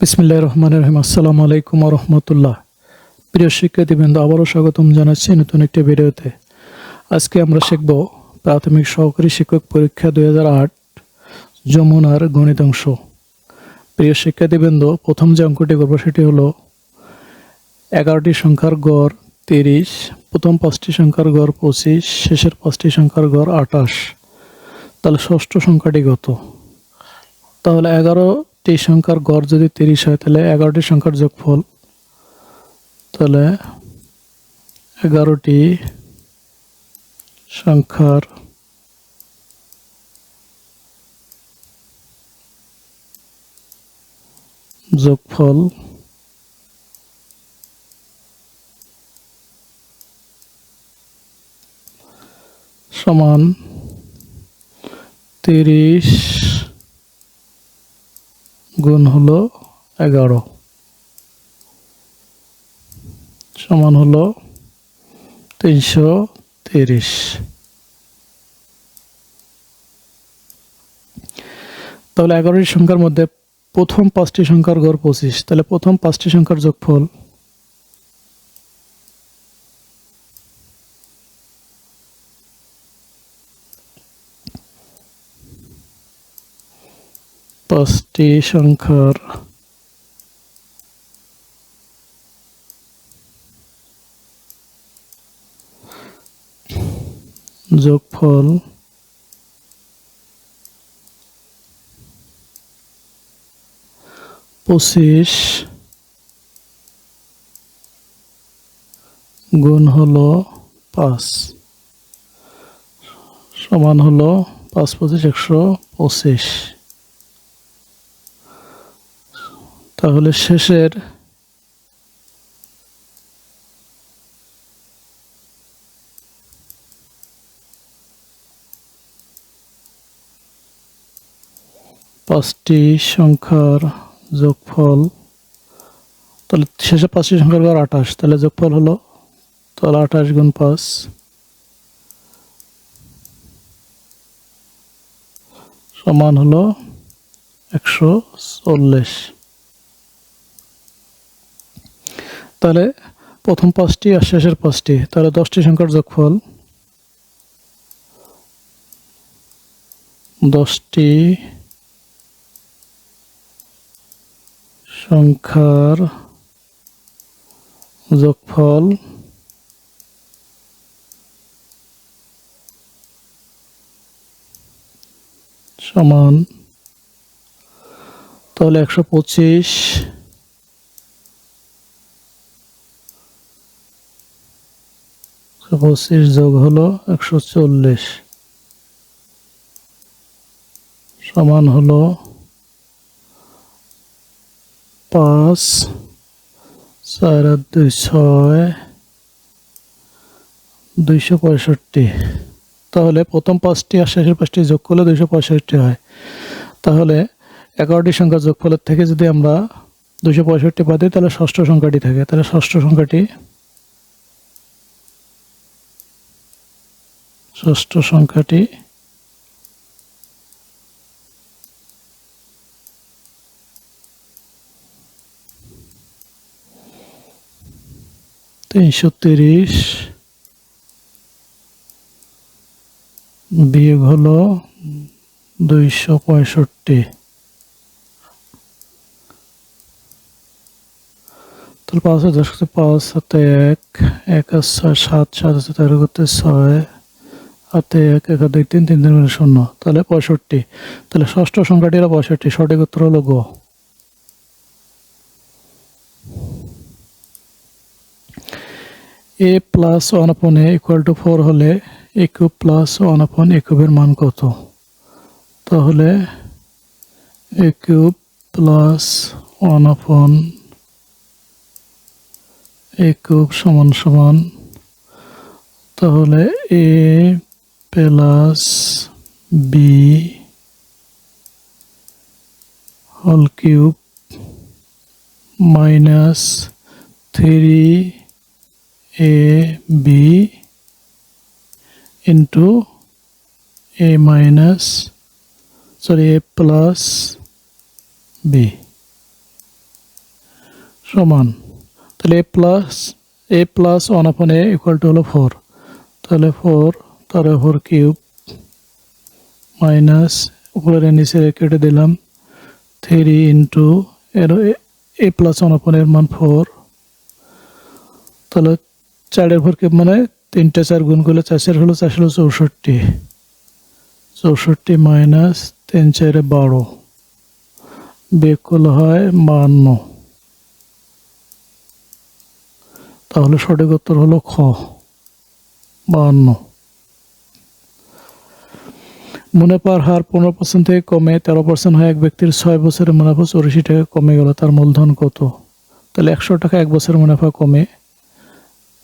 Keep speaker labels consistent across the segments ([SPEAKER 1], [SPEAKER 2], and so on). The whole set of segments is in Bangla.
[SPEAKER 1] বিসমিল্লাহ রহমান রহিম। আসসালামু আলাইকুম রহমতুল্লাহ। প্রিয় শিক্ষার্থীবৃন্দ, আবারও স্বাগতম জানাচ্ছি নতুন একটি ভিডিওতে। আজকে আমরা শিখব প্রাথমিক সহকারী শিক্ষক পরীক্ষা দুই হাজার আট যমুনার গণিত অংশ। প্রিয় শিক্ষার্থীবৃন্দ, প্রথম যে অঙ্কটি করব সেটি হলো এগারোটি সংখ্যার গড় তিরিশ, প্রথম পাঁচটি সংখ্যার গড় পঁচিশ, শেষের পাঁচটি সংখ্যার গড় আঠাশ। তাহলে ষষ্ঠ সংখ্যাটি কত? তাহলে এগারোটি সংখ্যার গড় যদি তিরিশ হয়, তাহলে এগারোটি সংখ্যার যোগফল। তাহলে এগারোটি সংখ্যার যোগফল সমান তিরিশ গুণ হলো এগারো। সমান হলো তিনশো তিরিশ। তাহলে এগারোটি সংখ্যার মধ্যে প্রথম পাঁচটি সংখ্যার গড় পঁচিশ। তাহলে প্রথম পাঁচটি সংখ্যার যোগফল পাঁচটি সংখ্যার যোগফল পঁচিশ গুণ হলো পাঁচ। সমান হলো পাঁচ পঁচিশ একশো পঁচিশ। তাহলে শেষের পাঁচটি সংখ্যার যোগফল, তাহলে শেষে পাঁচটি সংখ্যার গড় আঠাশ, তাহলে যোগফল হলো, তাহলে আঠাশ গুণ পাঁচ। সমান হলো একশো চল্লিশ। তাহলে প্রথম পাঁচটি আর শেষের পাঁচটি, তাহলে দশটি সংখ্যার যোগফল দশটি সংখ্যার যোগফল সমান, তাহলে একশো পঁচিশ পঁচিশ যোগ হলো একশো চল্লিশ। সমান হলো পাঁচ, চার দুই ছয়, দুইশো পঁয়ষট্টি। তাহলে প্রথম পাঁচটি আর শেষের পাঁচটি যোগ করলে দুইশো পঁয়ষট্টি হয়। তাহলে এগারোটি সংখ্যা যোগফলের থেকে যদি আমরা দুইশো পঁয়ষট্টি দিই, তাহলে ষষ্ঠ সংখ্যাটি থাকে। তাহলে ষষ্ঠ সংখ্যাটি ষষ্ঠ সংখ্যাটি। তিনশো তিরিশ বিয়োগ হলো দুইশো পঁয়ষট্টি। তাহলে পাঁচ হাজার পাঁচ হাতে এক এক আর ছয় সাত সাত আছে তেরো করতে ছয়। হাতে এক এক, দুই, তিন তিন তিন মিলে শূন্য। তাহলে পঁয়ষট্টি। তাহলে ষষ্ঠ সংখ্যাটি হলো পঁয়ষট্টি। সঠিক উত্তর হলো গো। এ plus one upon a equal two four হলে এ কিউব প্লাস ওয়ান আপন এ কিউবের মান কত? তাহলে এ কিউব প্লাস ওয়ান আপন এ কিউব সমান সমান, তাহলে a plus b whole cube minus three a b into a minus sorry a plus b সমান। তাহলে a plus a plus one upon a equal to হলো ফোর তাহলে ফোর তার ফোর কিউব, মাইনাস উপরের নিচে কেটে দিলাম থ্রি ইন্টু এর এ প্লাস ওয়ান আপন এর মান ফোর তাহলে চারের ফোর কিউব মানে তিনটে চার গুণ করলে চাষের হলো চাষ হলো চৌষট্টি। চৌষট্টি মাইনাস তিন চারে বারো। বিয়োগ করলে হয় বাহান্ন। তাহলে সঠিক উত্তর হলো খ। বাহান্ন। মুনাফার হার পনেরো পার্সেন্ট থেকে কমে তেরো পার্সেন্ট হয় এক ব্যক্তির ছয় বছরের মুনাফা চৌরাশি টাকা কমে গেল। তার মূলধন কত? তাহলে একশো টাকা এক বছরের মুনাফা কমে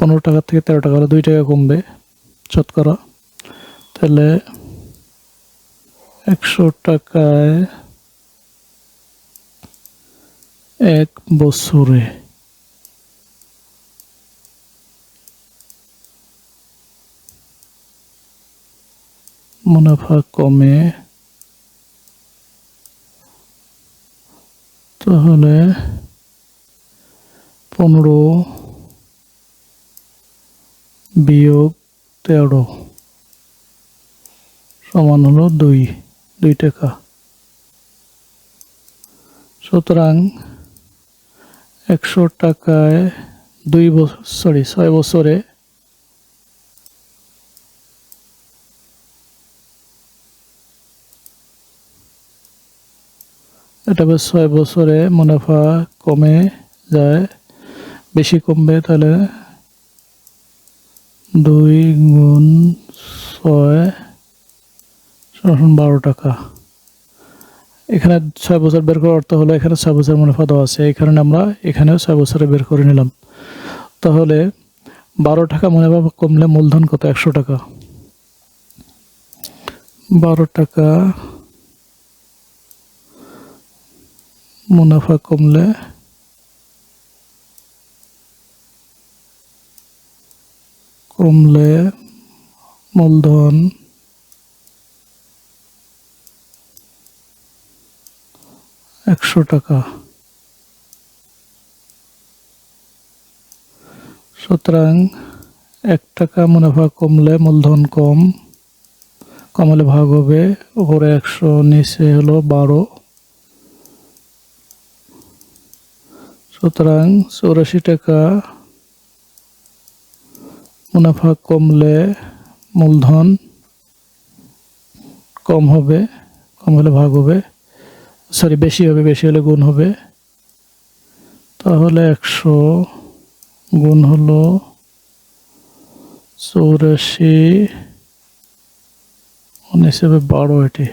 [SPEAKER 1] পনেরো টাকা থেকে তেরো টাকা হলে দুই টাকা কমবে। শতকরা তাহলে একশো টাকায় এক বছরে মুনাফা কমে, তাহলে পনেরো বিয়োগ তেরো সমান হলো দুই দুই টাকা। সুতরাং একশো টাকায় দুই বছর সরি ছয় বছরে এটা ছয় বছরে মুনাফা কমে যায় বেশি কমবে তাহলে দুই গুণ ছয় বারো টাকা। এখানে ছয় বছর বের করার অর্থ হলো এখানে ছয় বছর মুনাফা দেওয়া আছে, এই কারণে আমরা এখানেও ছয় বছরে বের করে নিলাম। তাহলে বারো টাকা মুনাফা কমলে মূলধন কত? একশো টাকা। বারো টাকা মুনাফা কমলে কমলে মূলধন একশো টাকা। সুতরাং এক টাকা মুনাফা কমলে মূলধন কম, কমলে ভাগ হবে। উপরে একশো, নিচে হলো বারো। সুতরাং চৌরাশি টাকা মুনাফা কমলে মূলধন কম হবে, কম হলে ভাগ হবে, সরি, বেশি হবে, বেশি হলে গুণ হবে। তাহলে একশো গুণ হলো চৌরাশি নিচে হবে বারো এটি,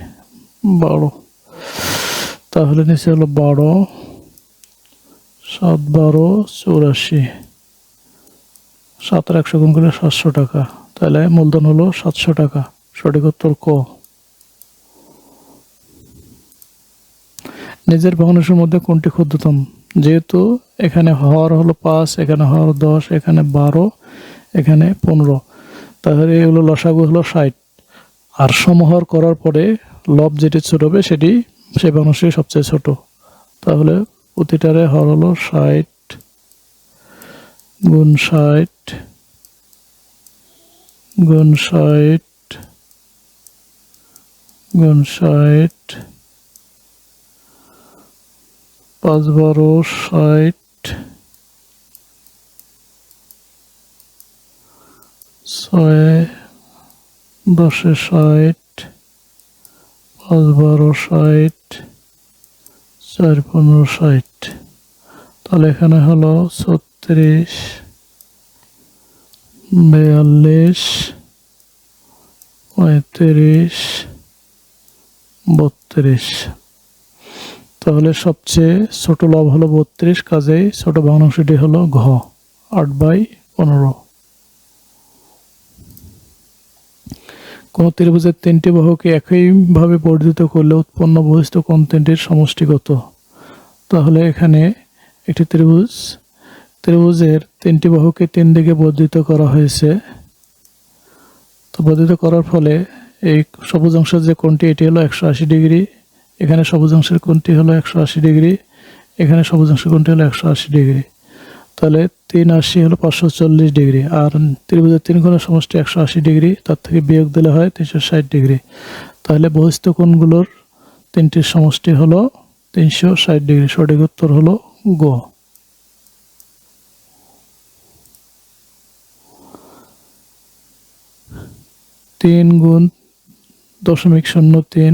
[SPEAKER 1] বারো। তাহলে নিচে হলো বারো। সাত বারো চৌরাশি। সাত আর একশো গুণ করলে সাতশো টাকা। তাহলে মূলধন হলো সাতশো টাকা। সঠিক উত্তর ক। নিজের ভগ্নাংশের মধ্যে কোনটি ক্ষুদ্রতম? যেহেতু এখানে হর হলো পাঁচ, এখানে হর দশ, এখানে বারো, এখানে পনেরো। তাহলে এগুলো লসাগু হলো ষাট। আর সমহর করার পরে লব যেটি ছোট হবে সেটি সেই ভগ্নাংশই সবচেয়ে ছোট। তাহলে প্রতিটারে হর হলো ষাট গুণ ষাট গুণ ষাট গুণ ষাট পাঁচ বারো ষাট ছয় দশে ষাট পাঁচ বারো ষাট চার পনেরো ষাট তাহলে এখানে হলো ছত্রিশ, বিয়াল্লিশ, পঁয়ত্রিশ, বত্রিশ। তাহলে সবচেয়ে ছোট লব হলো বত্রিশ, কাজেই ছোট ভগ্নাংশটি হলো ঘ, আট বাই পনেরো। কোন ত্রিভুজের তিনটি বাহুকে একইভাবে বর্ধিত করলে উৎপন্ন বহিষ্ঠ কোন তিনটির সমষ্টিগত। তাহলে এখানে একটি ত্রিভুজ। ত্রিভুজের তিনটি বাহুকে তিন দিকে বর্ধিত করা হয়েছে। তো বর্ধিত করার ফলে এই সবুজ অংশের যে কোণটি, এটি হলো একশো আশি ডিগ্রি। এখানে সবুজ অংশের কোণটি হলো একশো আশি ডিগ্রি। এখানে সবুজ অংশের কোনটি হলো একশো আশি ডিগ্রি। তাহলে তিন আশি হলো পাঁচশো চল্লিশ ডিগ্রি, আর ত্রিভুজের তিন কোণের সমষ্টি একশো আশি ডিগ্রি, তার থেকে বিয়োগ দিলে হয় তিনশো ষাট ডিগ্রি। তাহলে বহিস্থ কোণগুলোর তিনটির সমষ্টি হলো তিনশো ষাট ডিগ্রি, সঠিক উত্তর হলো গ। তিন গুণ দশমিক শূন্য তিন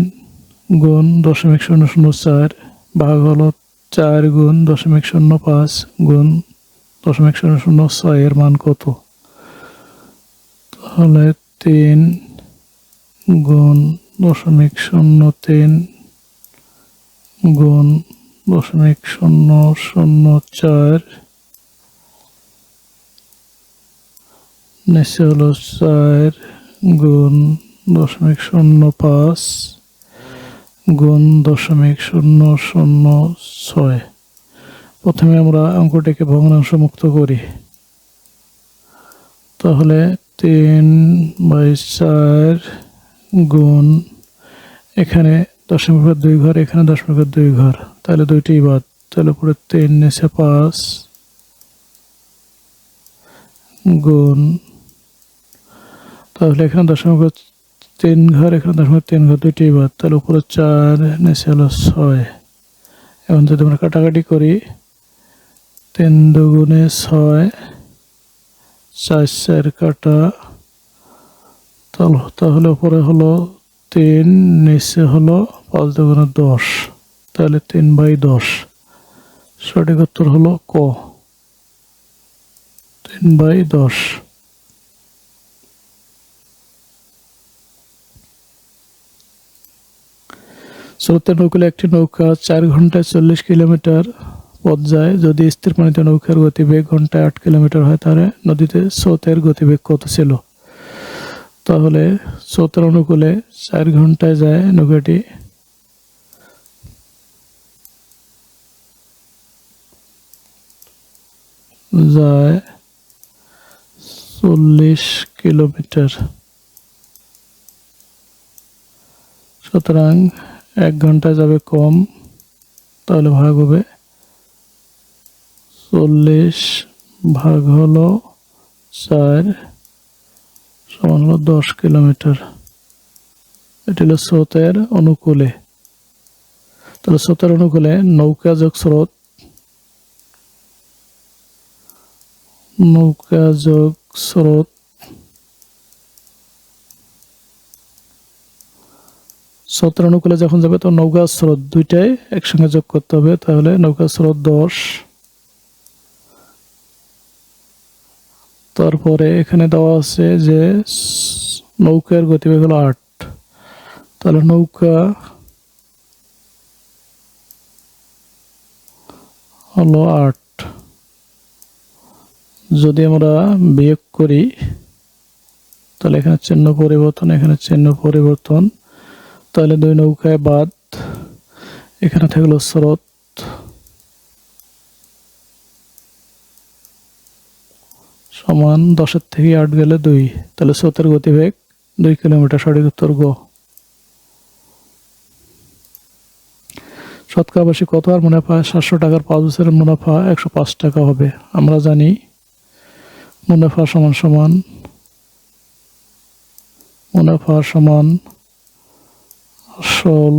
[SPEAKER 1] গুণ দশমিক শূন্য শূন্য চার ভাগ হলো চার গুণ দশমিক শূন্য পাঁচ গুণ দশমিক শূন্য শূন্য ছয় এর মান কত? তাহলে তিন গুণ দশমিক শূন্য তিন গুণ দশমিক শূন্য শূন্য চার। নিচে হলো চার গুণ দশমিক শূন্য পাঁচ গুণ দশমিক শূন্য শূন্য ছয়। প্রথমে আমরা অঙ্কটিকে ভগ্নাংশ মুক্ত করি। তাহলে তিন বাই চার গুণ এখানে দশমিকের দুই ঘর, এখানে দশমিকের দুই ঘর। তাহলে দুইটি বাদ। তাহলে উপরে তিন নিচে পাঁচ গুণ। তাহলে এখানে দশমিকের তিন ঘর, এখানে দশমিক তিন ঘর, দুইটি বাদ। তাহলে উপরে চার, নিচে হলো ছয়। এখন যদি আমরা কাটাকাটি করি, তিন দুগুণে ছয়, চার চার কাটা। তাহলে উপরে হলো তিন নিচে হলো পাঁচ দুগুণে দশ। তাহলে তিন বাই দশ। সঠিক উত্তর হলো ক। তিন বাই দশ। স্রোতের নৌকুলে একটি নৌকা চার ঘন্টায় চল্লিশ কিলোমিটার পথ যায়। যদি স্থির পানিতে নৌকার গতিবেগ ঘন্টায় আট কিলোমিটার হয়, তাহলে নদীতে স্রোতের গতিবেগ কত ছিল? তাহলে স্রোতের অনুকূলে চার ঘন্টায় যায় নৌকাটি। যায় চল্লিশ কিলোমিটার। সুতরাং এক ঘন্টায় যাবে কম, তাহলে ভাগ হবে। চল্লিশ ভাগ হলো চার। সমান হলো দশ কিলোমিটার। এটি হলো স্রোতের অনুকূলে। তাহলে স্রোতের অনুকূলে নৌকা যোগ স্রোত। নৌকা যোগ স্রোত। স্রোতের অনুকূলে যখন যাবে, তো নৌকা স্রোত দুইটাই একসঙ্গে যোগ করতে হবে। তাহলে নৌকা স্রোত দশ। তারপরে এখানে দেওয়া আছে যে নৌকার গতিবেগ হলো আট। তাহলে নৌকা হলো আট। যদি আমরা বিয়োগ করি, তাহলে এখানে চিহ্ন পরিবর্তন, এখানে চিহ্ন পরিবর্তন, তাহলে দুই নৌকায় বাদ এখানে থাকল স্রোত। সমান দশের থেকে আট গেলে দুই। তাহলে স্রোতের গতিবেগ দুই কিলোমিটার সঠিক উত্তর গো। শতকাবাসী কত? আর মুনাফা সাতশো টাকার পাঁচ বছরের মুনাফা একশো পাঁচ টাকা হবে। আমরা জানি মুনাফা সমান সমান মুনাফা সমান আসল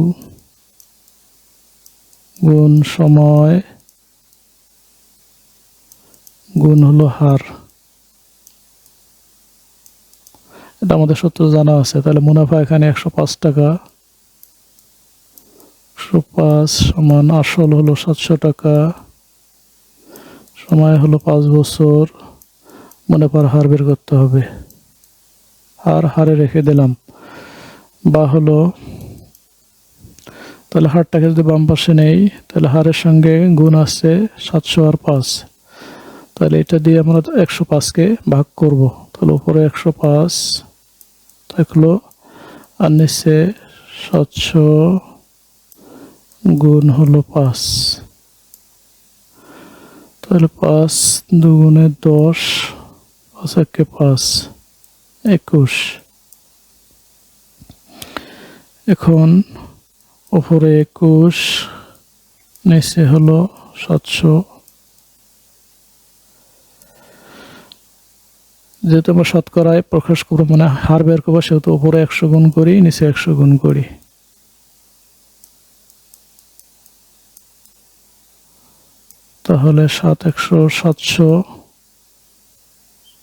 [SPEAKER 1] গুণ সময় গুণ হলো হার। এটা আমাদের সত্য জানা আছে। তাহলে মুনাফা এখানে একশো পাঁচ টাকা। একশো পাঁচ সমান আসল হলো সাতশো টাকা। সময় হলো পাঁচ বছর। মুনাফার হার বের করতে হবে। হার হারে রেখে দিলাম। বা হলো, তাহলে হারটাকে যদি বাম পাশে নেই, তাহলে হারের সঙ্গে গুণ আছে সাতশো আর পাঁচ। তাহলে এটা দিয়ে আমরা একশো পাঁচকে ভাগ করব। তাহলে উপরে একশো পাঁচ থাকল। আর নিচে সাতশো গুণ হলো পাঁচ। তাহলে পাঁচ দুগুণে দশ, পাঁচ একে পাঁচ, একুশ। এখন উপরে একুশ, নিচে হলো সাতশো যেহেতু আমরা শতকরায় প্রকাশ করব মানে হার বের করব, সেহেতু উপরে একশো গুণ করি, নিচে একশো গুণ করি। তাহলে সাত একশো সাতশো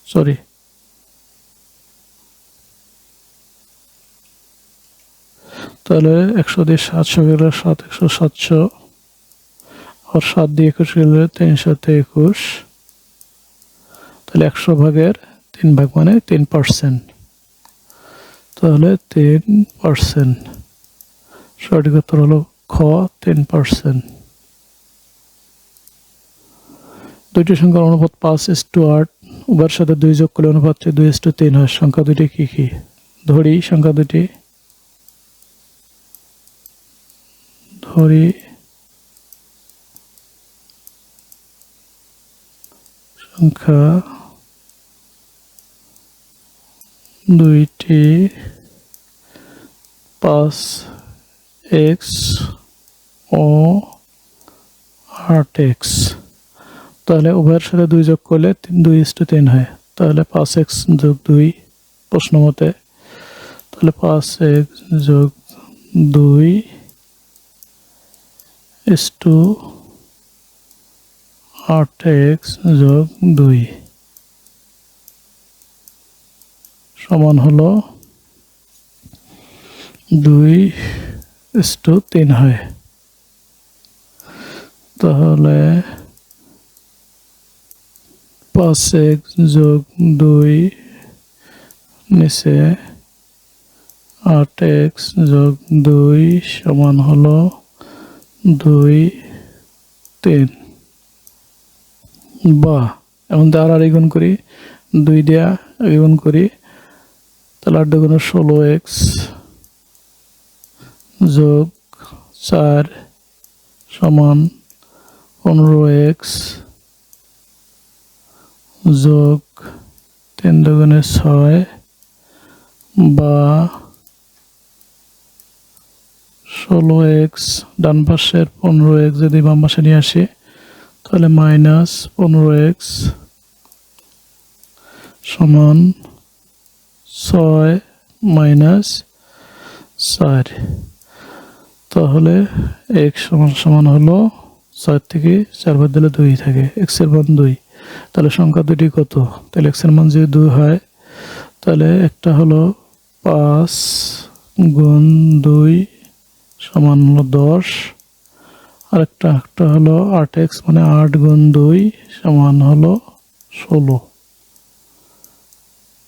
[SPEAKER 1] সরি তাহলে একশো দিয়ে সাতশো গেলে সাত একশো সাতশো, আর সাত দিয়ে একুশ গেলে তিনশো একুশ তাহলে একশো ভাগের তিন ভাগ মানে তিন পার্সেন্ট তাহলে তিন পার্সেন্ট সঠিক উত্তর হলো খ, তিন পার্সেন্ট দুইটি সংখ্যার অনুপাত পাঁচ ইস টু আট। উভয়ের সাথে দুই যোগ করলে অনুপাত দুই ইস টু তিন হয়। সংখ্যা দুটি কি কি? ধরি সংখ্যা দুটি ধরি সংখ্যা দুইটি পাঁচ এক্স ও আট এক্স। তাহলে উভয়ের সাথে দুই যোগ করলে দুই ইস্টু তিন হয়। তাহলে পাঁচ এক্স যোগ দুই প্রশ্ন মতে। তাহলে পাঁচ এক্স যোগ দুই ইস টু আট এক্স যোগ দুই। সমান হলো দুই টু তিন হয়। তাহলে পাঁচ এক্স যোগ দুই নিচে আট এক্স যোগ দুই সমান হলো দুই তিন। বা এখন আর গুণ করি, দুই দেয়া গুণ করি তাহলে আট দুগুণ ষোলো এক্স যোগ চার সমান পনেরো এক্স যোগ তিন দুগুণে ছয় বা ষোলো এক্স ডান পাশের পনেরো এক্স যদি বাম পাশে নিয়ে আসি, তাহলে মাইনাস পনেরো এক্স সমান ছয় মাইনাস চার। তাহলে এক্স সমান সমান হলো ছয় থেকে চার বাদ দিলে দুই থাকে এক্সের মান দুই। তাহলে সংখ্যা দুটি কত? তাহলে এক্সের মান যদি দুই হয়, তাহলে একটা হলো পাঁচ গুণ দুই সমান হলো দশ আর একটা একটা হলো আট এক্স মানে আট গুণ দুই সমান হলো ষোলো।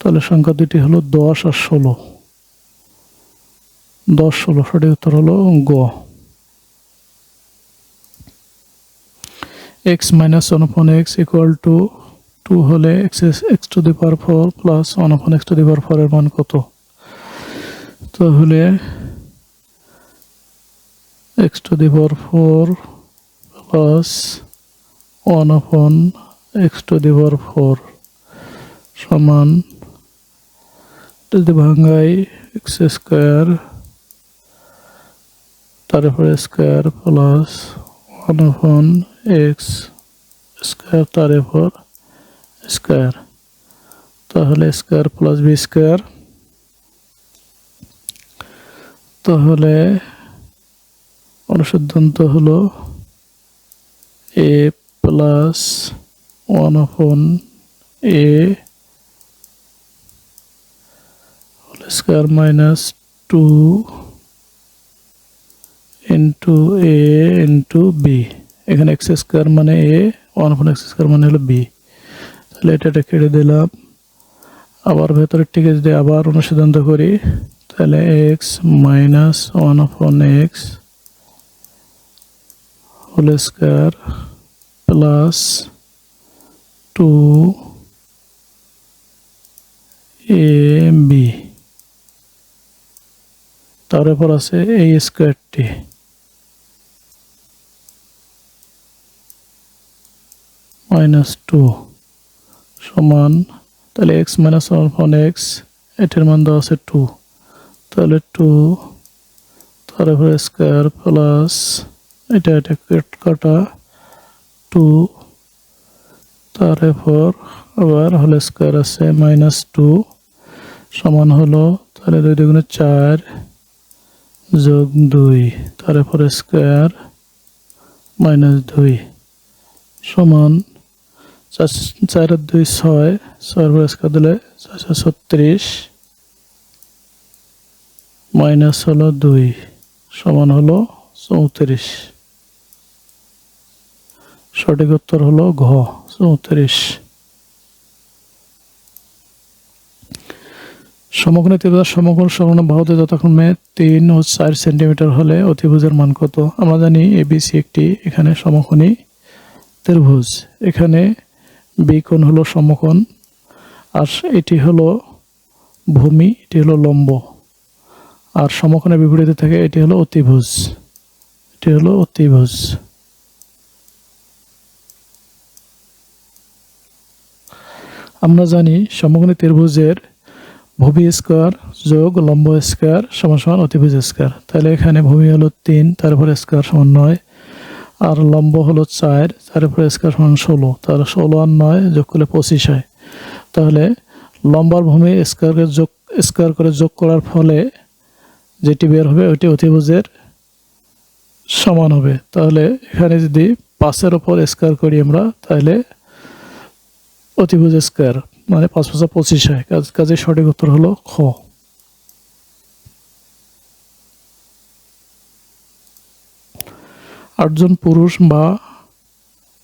[SPEAKER 1] তাহলে সংখ্যা দুটি হলো দশ আর ষোলো। দশ, ষোলো, সঠিক উত্তর হলো গ। X minus one upon x equal to two হলে x x to the power four plus one upon x to the power ফোরের মান কত? তাহলে x to the power four plus one upon x to the power four সমান যদি ভাঙ্গাই এক্স স্কোয়ার তারপরে square plus one upon x square তার এরপর স্কোয়ার তাহলে স্কোয়ার প্লাস বি স্কোয়ার তাহলে অনুসিদ্ধান্ত হলো a plus one upon a square minus two into a into b. এখানে এক্স স্কোয়ার মানে a, one upon x square মানে হলো বি। তাহলে এটা কেটে দিলাম। আবার ভেতরের থেকে যদি আবার অনুসিদ্ধান্ত করি, তাহলে x minus one upon x whole square plus two a b তার উপর আছে এই স্কোয়ারটি মাইনাস টু সমান, তাহলে x minus one upon x এটার মান দেওয়া আছে টু তাহলে টু তার উপরে স্কোয়ার প্লাস এটা এটা কেট কাটা টু তারপর আবার হোল স্কোয়ার আছে মাইনাস টু সমান হলো, তাহলে দুই দুগুণে চার যোগ দুই, তারপর স্কোয়ার মাইনাস দুই সমান চার দুই ছয় পর স্কোয়ার দিলে চারশো ছত্রিশ মাইনাস হলো দুই সমান হলো চৌত্রিশ। সঠিক উত্তর হলো ঘ, চৌত্রিশ। সমকোণী তীব্রতার সমকোণ সংলগ্ন বাহুতে যথাক্রমে তিন ও চার সেন্টিমিটার হলে অতিভুজের মান কত? আমরা জানি এবিসি একটি এখানে সমকোণী ত্রিভুজ। এখানে বি কোণ হলো সমকোণ, আর এটি হলো ভূমি, এটি হলো লম্ব। আর সমকোণের বিপরীতে থাকে এটি হলো অতিভুজ, এটি হলো অতিভুজ। আমরা জানি সমকোণী ত্রিভুজের ভূমি স্কোয়ার যোগ লম্ব স্কোয়ার সমান সমান অতিভুজ স্কোয়ার। তাহলে এখানে ভূমি হলো তিন তারপরে স্কোয়ার সমান নয়। আর লম্ব হলো চার তারপরে স্কোয়ার সমান ষোলো। তাহলে ষোলো আর নয় যোগ করলে পঁচিশ হয়। তাহলে লম্বার ভূমি স্কোয়ারকে যোগ, স্কোয়ার করে যোগ করার ফলে যেটি বের হবে ওইটি অতিভুজের সমান হবে। তাহলে এখানে যদি পাঁচের ওপর স্কোয়ার করি আমরা, তাহলে অতিভুজ স্কোয়ার। মানে পাঁচ পাঁচা পঁচিশ হয়। কাজ কাজে সঠিক উত্তর হলো খ। আটজন পুরুষ বা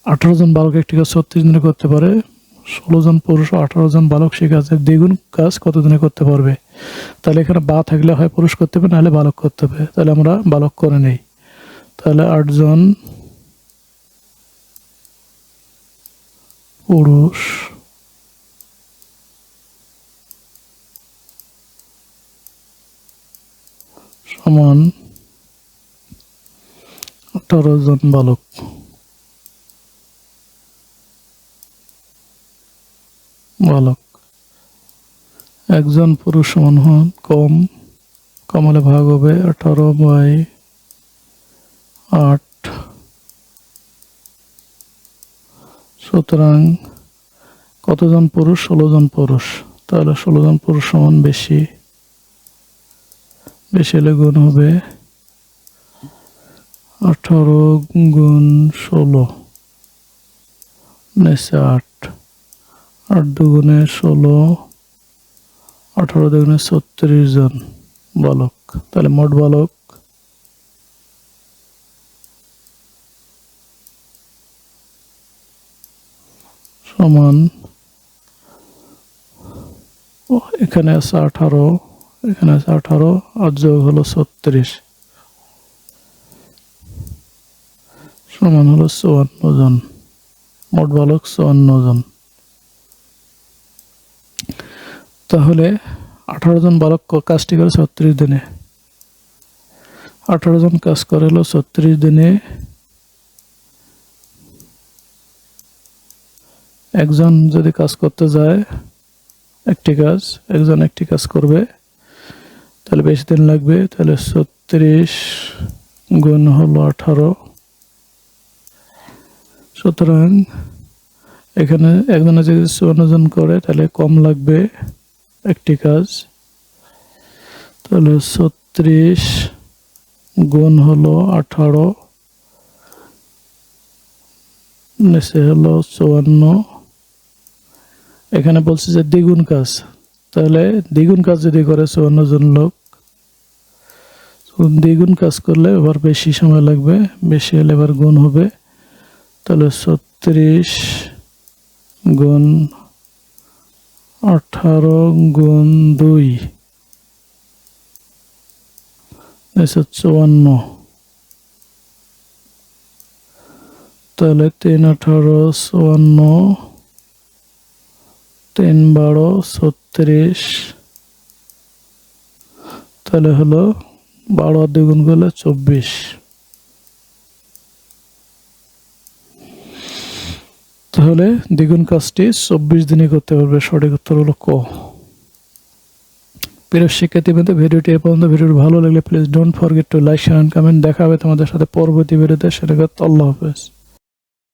[SPEAKER 1] আঠারো জন বালক একটি কাজ ছত্রিশ দিনে করতে পারে। ষোলো জন পুরুষ ও আঠারো জন বালক সে কাজের দ্বিগুণ কাজ কত দিনে করতে পারবে? তাহলে এখানে বা থাকলে হয় পুরুষ করতে হবে, নাহলে বালক করতে হবে। তাহলে আমরা বালক করে নেই। তাহলে আটজন পুরুষ সমান আঠারো জন বালক। বালক। একজন পুরুষ সমান হন কম। কমলে ভাগ হবে আঠারো বাই আট। সুতরাং কতজন পুরুষ? ষোলো জন পুরুষ। তাহলে ষোলো জন পুরুষ সমান বেশি বেশি হলে গুণ হবে আঠারো গুণ ষোলো। নিচে আট। আট দুগুণে ষোলো, আঠারো দুগুণে ছত্রিশ জন বালক। তাহলে মোট বালক সমান এখানে আছে আঠারো। এখানে আছে আঠারো আর যোগ হলো ছত্রিশ। সমান হলো চুয়ান্ন জন। মোট বালক চুয়ান্ন জন। তাহলে আঠারো জন বালক কাজটি করে ছত্রিশ দিনে। আঠারো জন কাজ করে হলো ছত্রিশ দিনে। একজন যদি কাজ করতে যায়, একটি কাজ, একজন একটি কাজ করবে। তাহলে বেশি দিন লাগবে, তাহলে ছত্রিশ গুণ হলো আঠারো। সুতরাং এখানে একজনে যদি চুয়ান্ন জন করে, তাহলে কম লাগবে একটি কাজ। তাহলে ছত্রিশ গুণ হলো আঠারো, নিচে হলো চুয়ান্ন। এখানে বলছে যে দ্বিগুণ কাজ। তাহলে দ্বিগুণ কাজ যদি করে চুয়ান্ন জন লোক দ্বিগুণ কাজ করলে এবার বেশি সময় লাগবে, বেশি হলে এবার গুণ হবে। তাহলে ছত্রিশ গুণ আঠারো গুণ দুই চুয়ান্ন। তাহলে তিন আঠারো চুয়ান্ন, তিন বারো ছত্রিশ, তাহলে হলো বারো দ্বিগুণ করলে চব্বিশ। তাহলে দ্বিগুণ কাজটি চব্বিশ দিনে করতে পারবে, সঠিক উত্তর হলো ক। প্রিয় শিক্ষার্থীবৃন্দ, ভিডিওটি এ পর্যন্ত। ভিডিওটি ভালো লাগলে please don't forget to like share comment দেখা হবে তোমাদের সাথে পরবর্তী ভিডিওতে। সেটাকে আল্লাহ হাফেজ।